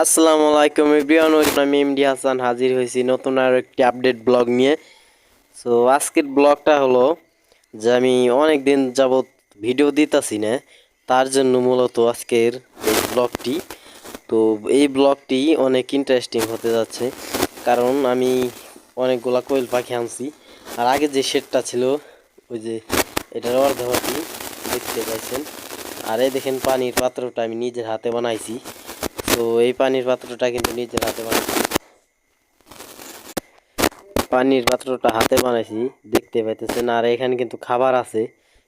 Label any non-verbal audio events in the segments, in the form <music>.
আসসালামু আলাইকুম এভরিওয়ান আমি এমডি হাসান, হাজির হয়েছি নতুন আর একটি আপডেট ব্লগ নিয়ে। সো আজকের ব্লগটা হলো যে আমি অনেক দিন যাবত ভিডিও দিতাছি না, তার জন্য মূলত আজকের এই ব্লগটি। তো, এই ব্লগটি অনেক ইন্টারেস্টিং হতে যাচ্ছে, কারণ আমি অনেকগুলা কোয়েল পাখি আনছি। আর আগে যে শেডটা ছিল, ওই যে এটার অর্ধবাটি দেখতে পাইছেন। আর এই দেখেন পানির পাত্রটা আমি নিজের হাতে বানাইছি। তো এই পানির পাত্রটা কিন্তু নিজের হাতে বানাইছি। পানির পাত্রটা হাতে বানাইছি, দেখতে পাইতেছেন। আর এখানে কিন্তু খাবার আছে।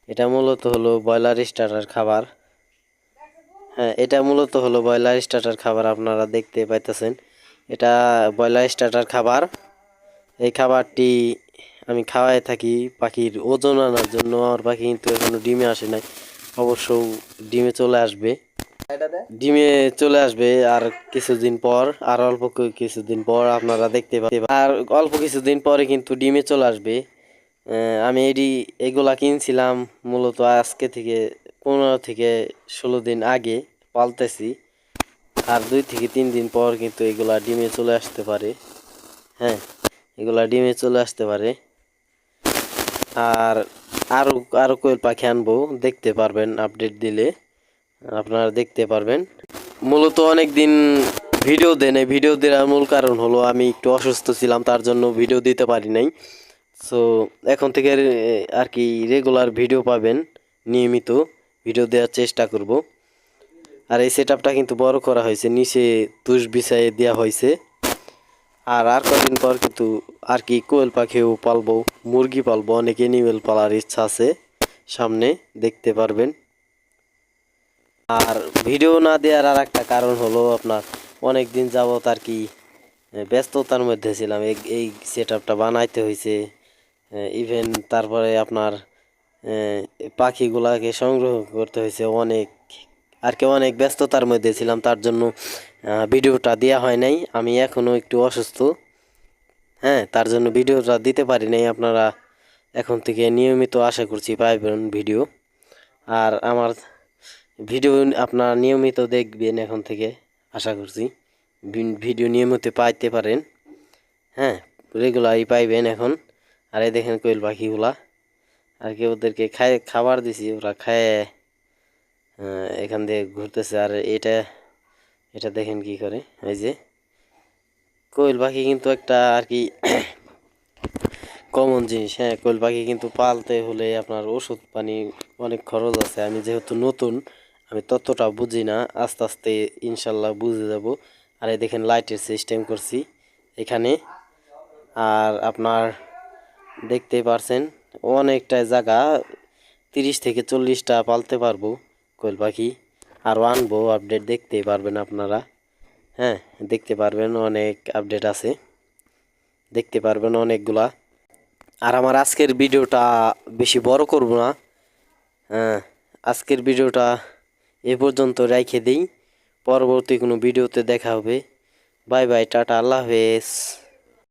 এটা মূলত হলো ব্রয়লার স্টার্টার খাবার। হ্যাঁ এটা মূলত হলো ব্রয়লার স্টার্টার খাবার, আপনারা দেখতে পাইতেছেন। এটা ব্রয়লার স্টার্টার খাবার। এই খাবারটি আমি খাওয়াই থাকি পাখির ওজন আনার জন্য। আমার পাখি কিন্তু এখনও ডিমে আসে নাই। অবশ্য ডিমে চলে আসবে। ডিমে চলে আসবে আর কিছুদিন পর, আর অল্প কিছুদিন পর আপনারা দেখতে পাবেন। আর অল্প কিছুদিন পরে কিন্তু ডিমে চলে আসবে। আমি এডি এগুলা কিনছিলাম মূলত আজকে থেকে পনেরো থেকে ষোলো দিন আগে পালতেছি। আর দুই থেকে তিন দিন পর কিন্তু এগুলা ডিমে চলে আসতে পারে। হ্যাঁ এগুলা ডিমে চলে আসতে পারে। আর আরও আরও কোয়েল পাখি আনব, দেখতে পারবেন, আপডেট দিলে। আপনারা দেখতে পারবেন। মূলত অনেক দিন ভিডিও দেন ভিডিও দেওয়ার মূল কারণ হলো আমি একটু অসুস্থ ছিলাম, তার জন্য ভিডিও দিতে পারি নাই। সো এখন থেকে আর কি রেগুলার ভিডিও পাবেন, নিয়মিত ভিডিও দেওয়ার চেষ্টা করব। আর এই সেট কিন্তু বড় করা হয়েছে, নিচে তুষ বিছাইয়ে দেওয়া হয়েছে। আর আর কদিন পর কিন্তু আর কি কোয়েল পাখিও পালবো, মুরগি পালবো, অনেক এনিমেল পালার ইচ্ছা আছে। সামনে দেখতে পারবেন। আর ভিডিও না দেওয়ার আর একটা কারণ হলো আপনার অনেক দিন যাবত আর কি ব্যস্ততার মধ্যে ছিলাম। এই এই সেট আপটা বানাইতে হয়েছে ইভেন তারপরে আপনার পাখিগুলাকে সংগ্রহ করতে হয়েছে অনেক, আর কি অনেক ব্যস্ততার মধ্যে ছিলাম। তার জন্য ভিডিওটা দেওয়া হয় নাই। আমি এখনও একটু অসুস্থ। হ্যাঁ তার জন্য ভিডিওটা দিতে পারি নাই। আপনারা এখন থেকে নিয়মিত আশা করছি পাইবেন ভিডিও। আর আমার ভিডিও আপনারা নিয়মিত দেখবেন এখন থেকে, আশা করছি। ভিডিও নিয়মিত পাইতে পারেন। হ্যাঁ রেগুলারই পাইবেন এখন। আর এই দেখেন কোয়েল পাখিগুলা। আর কি ওদেরকে খায় খাবার দিছি, ওরা খায় এখান দিয়ে ঘুরতেছে। আর এটা এটা দেখেন কি করে, এই যে। কোয়েল পাখি কিন্তু একটা আর কি <coughs> কমন জিনিস। হ্যাঁ কোয়েল পাখি কিন্তু পালতে হলে আপনার ওষুধ পানি অনেক খরচ আছে। আমি যেহেতু নতুন আমি ততটা বুঝি না, আস্তে আস্তে ইনশাল্লাহ বুঝে যাব। আর এই দেখেন লাইটের সিস্টেম করছি এখানে। আর আপনার দেখতে পারছেন, অনেকটা জায়গা, তিরিশ থেকে চল্লিশটা পালতে পারব কোয়েল পাখি। আর আনব আপডেট দেখতে পারবেন আপনারা। হ্যাঁ দেখতে পারবেন অনেক আপডেট আছে। দেখতে পারবেন অনেকগুলা। আর আমার আজকের ভিডিওটা বেশি বড় করব না। হ্যাঁ আজকের ভিডিওটা এ পর্যন্ত রেখে দিই। পরবর্তী কোনো ভিডিওতে দেখা হবে। বাই বাই টাটা আল্লাহ হাফেজ।